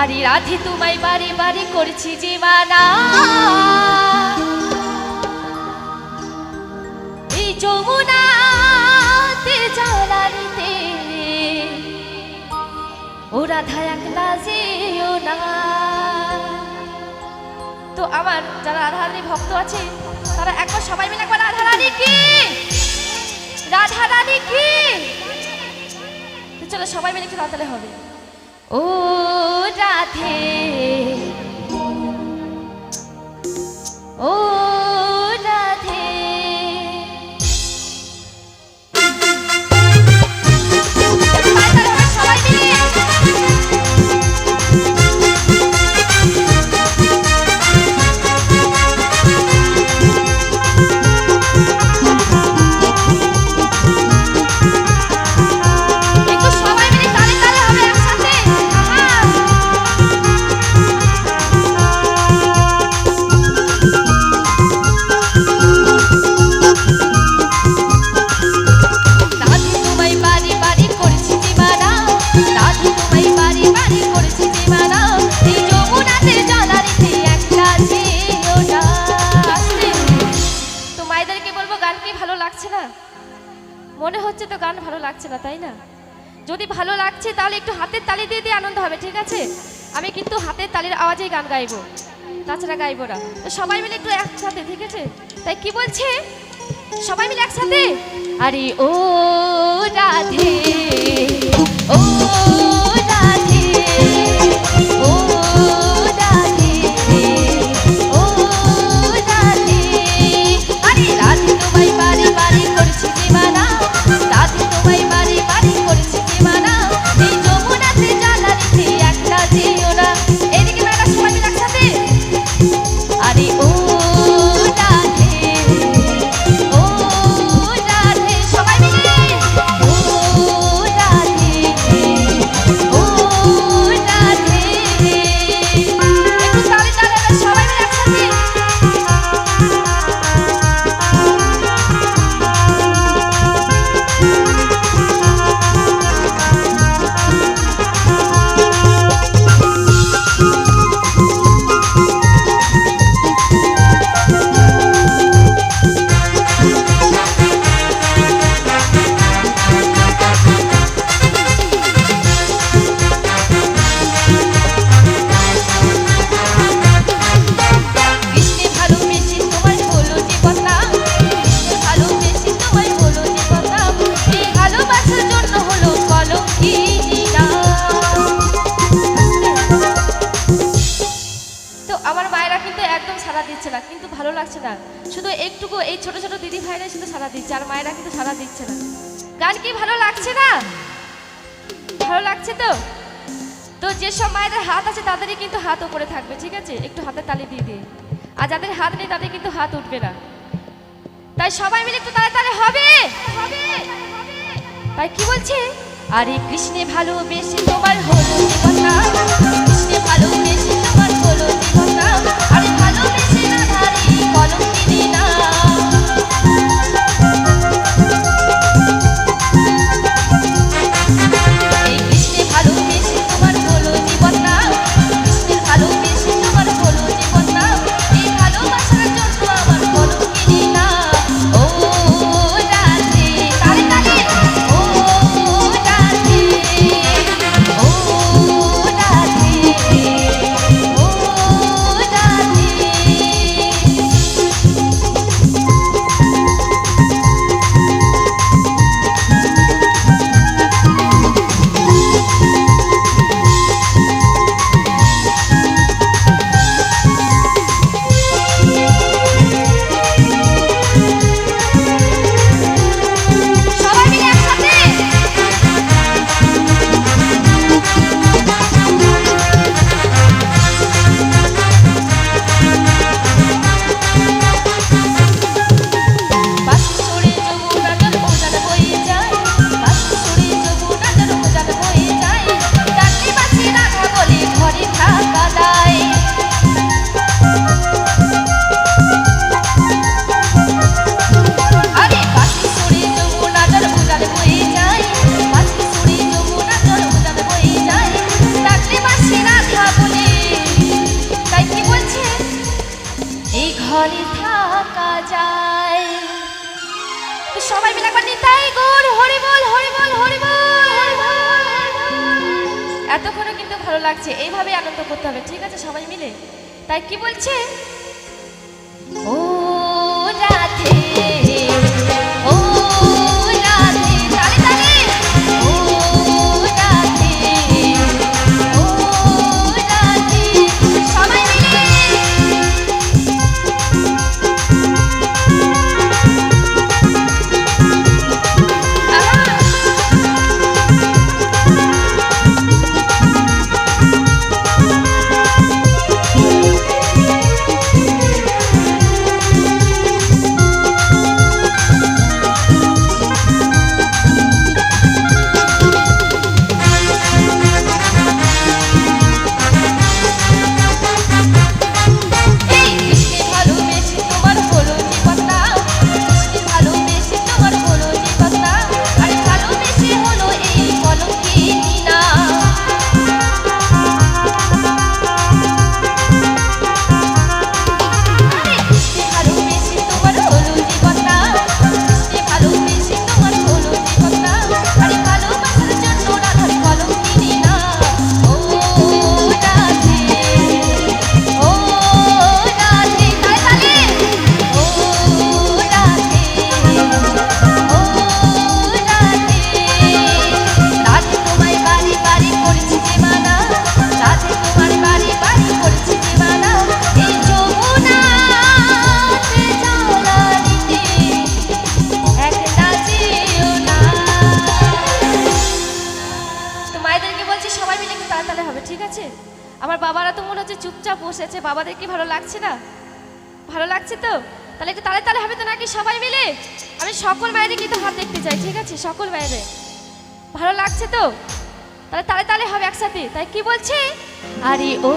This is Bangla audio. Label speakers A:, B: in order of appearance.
A: আরে রাধে, তোমায় বারে বারে করছি যে মানা এই যমুনাতে জলারিতে ও রাধা একলা যেও না। তো আমার যারা রাধারানী ভক্ত আছে, তারা একবার সবাই মিলে একবার রাধারানী কি? রাধারানী কি? তো চলো সবাই মিলে একটু তাড়াতাড়ি হবে। ও রাধে মনে হচ্ছে তো গান ভালো লাগছে না, তাই না? যদি ভালো লাগছে, তাহলে একটু হাতের তালি দিয়ে দিয়ে আনন্দ হবে, ঠিক আছে? আমি কিন্তু হাতের তালির আওয়াজেই গান গাইবো। তাছাড়া গাইবো না। তো সবাই মিলে একটু একসাথে, ঠিক আছে? তাই কি বলছে? সবাই মিলে একসাথে? আরে ও রাধে। ও লাগছে না। শুধু একটুকু এই ছোট ছোট দিদি ভাইরা শুধু সাড়া দিচ্ছে, আর মায়েরা কিন্তু সাড়া দিচ্ছে না। গান কি ভালো লাগছে না? ভালো লাগছে তো? তো যেসব মায়েদের হাত আছে তাদেরই কিন্তু হাত উপরে থাকবে, ঠিক আছে? একটু হাতে তালি দিয়ে দিয়ে আর যাদের হাত নেই তাদের কিন্তু হাত উঠবে না। তাই সবাই মিলে একটু তালে হবে? তাই কি বলছে? আরে কৃষ্ণে ভালোবেসে তোমার হলো কথা সবাই মিলে একবার নিতাই গৌর হরি বল হরি বল হরি বল এতক্ষণও কিন্তু ভালো লাগছে। এইভাবেই আনন্দ করতে হবে, ঠিক আছে? সবাই মিলে। তাই কি বলছে? আছে আমার বাবারা তো মনে হচ্ছে চুপচাপ বসেছে। বাবাদের কি ভালো লাগছে না? ভালো লাগছে তো? তাহলে একটু তালে তালে হবে তো নাকি সবাই মিলে? আমি সকল বাইরে কিন্তু হাত দেখতে চাই, ঠিক আছে? সকল বাইরে ভালো লাগছে তো? তাহলে তালে তালে হবে একসাথে। তাই কি বলছে? আরে ও